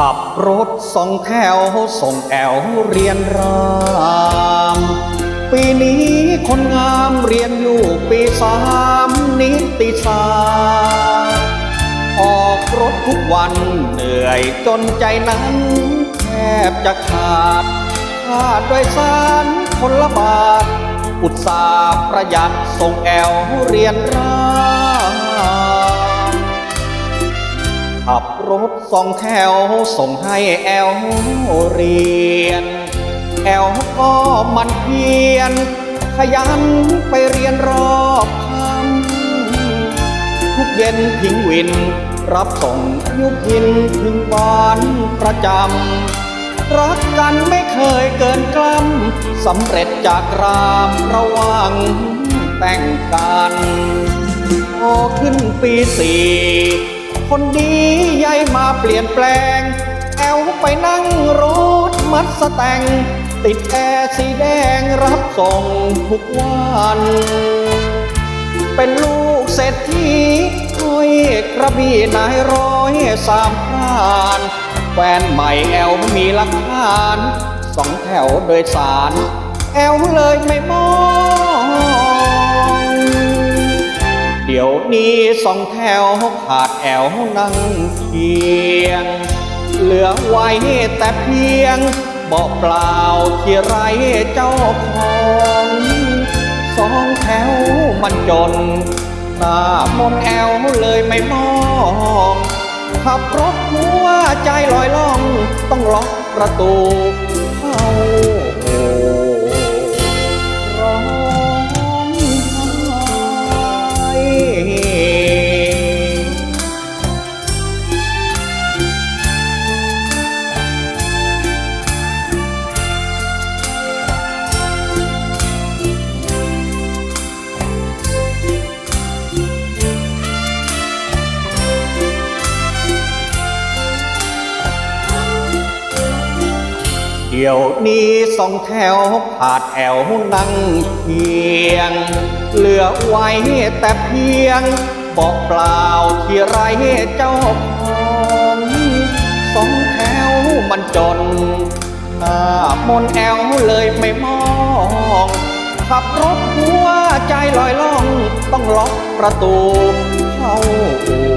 ขับรถสองแถวส่งแอวเรียนราม ปีนี้คนงามเรียนอยู่ปีสามนิติศาสตร์ออกรถทุกวันเหนื่อยจนใจนั้นแทบจะขาดค่าโดยสารคนละบาท อุตสาห์ประหยัดส่งแอวเรียนราม ขับรถสองแถวส่งให้แอลเรียน แอลก็มันเพียรขยันไปเรียนรอบคำทุกเย็นพิงวิน รับส่งยุพินถึงบ้านประจำ รักกันไม่เคยเกินกล้ำสำเร็จจากรามระว่างแต่งกัน พอขึ้นปีสี่ คนดีย้ายมาเปลี่ยนแปลง แอลไปนั่งรถมัดสแตง ติดแอร์สีแดงรับส่งทุกวัน เป็นลูกเศรษฐีห้อยกระบี่นายร้อยสามพานแฟนใหม่แอลมีหลักฐาน สองแถวโดยสาร แอลเลยไม่มอง นี้สองแถวขาดแอวนั่งเคียง เหลือไว้แต่เพียงเบาเปล่าที่ไรเจ้าของสองแถวมันจนหน้ามนแอวเลยไม่มองขับรถหัวใจลอยล่อง ต้องล็อกประตูเข้า เดี๋ยวนี้สองแถวขาดแอวนั่งเพียง เหลือไว้แต่เพียง บอกเปล่าที่ไรเจ้าของสองแถวมันจนหน้ามนแอวเลยไม่มอง ขับรถหัวใจลอยล่อง ต้องล็อกประตูเข้าอู่